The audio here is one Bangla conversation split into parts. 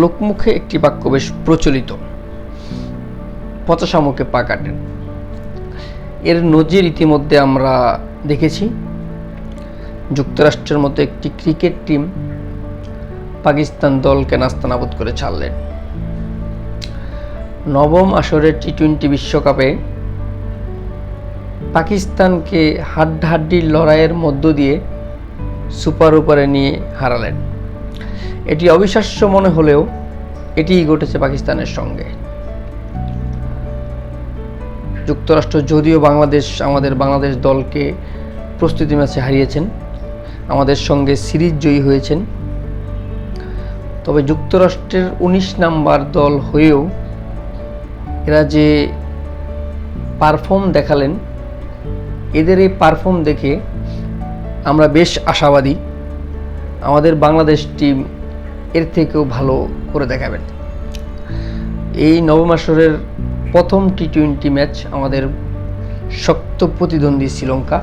লোকমুখে একটি বাক্য বেশ প্রচলিত। পচা শামুকে পা কাটেন। এর নজির ইতিমধ্যে আমরা দেখেছি, যুক্তরাষ্ট্রের মতো একটি ক্রিকেট টিম পাকিস্তান দলকে নাস্তানাবুদ করে ছাড়লেন। নবম আসরের টি টোয়েন্টি বিশ্বকাপে পাকিস্তানকে হাড্ডাহাড্ডির লড়াইয়ের মধ্য দিয়ে সুপার উপরে নিয়ে হারালেন। এটি অবিশ্বাস্য মনে হলেও এটিই ঘটেছে পাকিস্তানের সঙ্গে। যুক্তরাষ্ট্র যদিও বাংলাদেশ আমাদের বাংলাদেশ দলকে প্রস্তুতি ম্যাচে হারিয়েছেন, আমাদের সঙ্গে সিরিজ জয়ী হয়েছেন। তবে যুক্তরাষ্ট্রের ১৯ নাম্বার দল হয়েও এরা যে পারফর্ম দেখালেন, এদের এই পারফর্ম দেখে আমরা বেশ আশাবাদী। আমাদের বাংলাদেশ টিম এর থেকেও ভালো করে দেখাবেন। এই নবম আসরের প্রথম টি টোয়েন্টি ম্যাচ আমাদের শক্ত প্রতিদ্বন্দ্বী শ্রীলঙ্কা।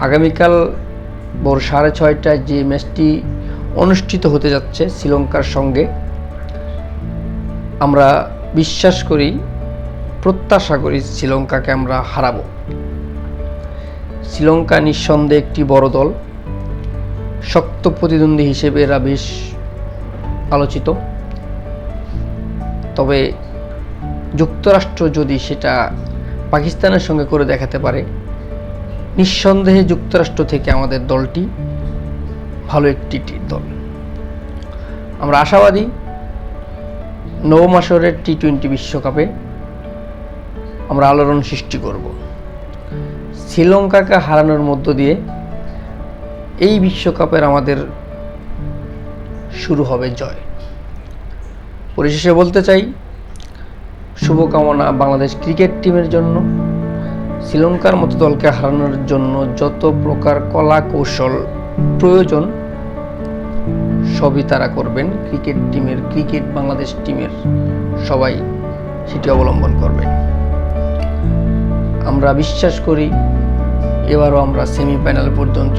আগামীকাল ভোর সাড়ে ছয়টায় যে ম্যাচটি অনুষ্ঠিত হতে যাচ্ছে শ্রীলঙ্কার সঙ্গে, আমরা বিশ্বাস করি, প্রত্যাশা করি শ্রীলঙ্কাকে আমরা হারাবো। শ্রীলঙ্কা নিঃসন্দেহে একটি বড় দল। শক্ত প্রতিদ্বন্দ্বী হিসেবে এরা বেশ আলোচিত। তবে যুক্তরাষ্ট্র যদি সেটা পাকিস্তানের সঙ্গে করে দেখাতে পারে, নিঃসন্দেহে যুক্তরাষ্ট্র থেকে আমাদের দলটি ভালো একটি দল। আমরা আশাবাদী নবম আসরের টি টোয়েন্টি বিশ্বকাপে আমরা আলোড়ন সৃষ্টি করব। শ্রীলঙ্কাকে হারানোর মধ্য দিয়ে এই বিশ্বকাপের আমাদের শুরু হবে জয়। পরিশেষে বলতে চাই, শুভকামনা বাংলাদেশ ক্রিকেট টিমের জন্য, শ্রীলঙ্কার মতো দলকে হারানোর জন্য যত প্রকার কলা কৌশল প্রয়োজন, সবই তারা করবেন। ক্রিকেট টিমের, ক্রিকেট বাংলাদেশ টিমের সবাই সেটি অবলম্বন করবেন আমরা বিশ্বাস করি, এবারও আমরা সেমিফাইনাল পর্যন্ত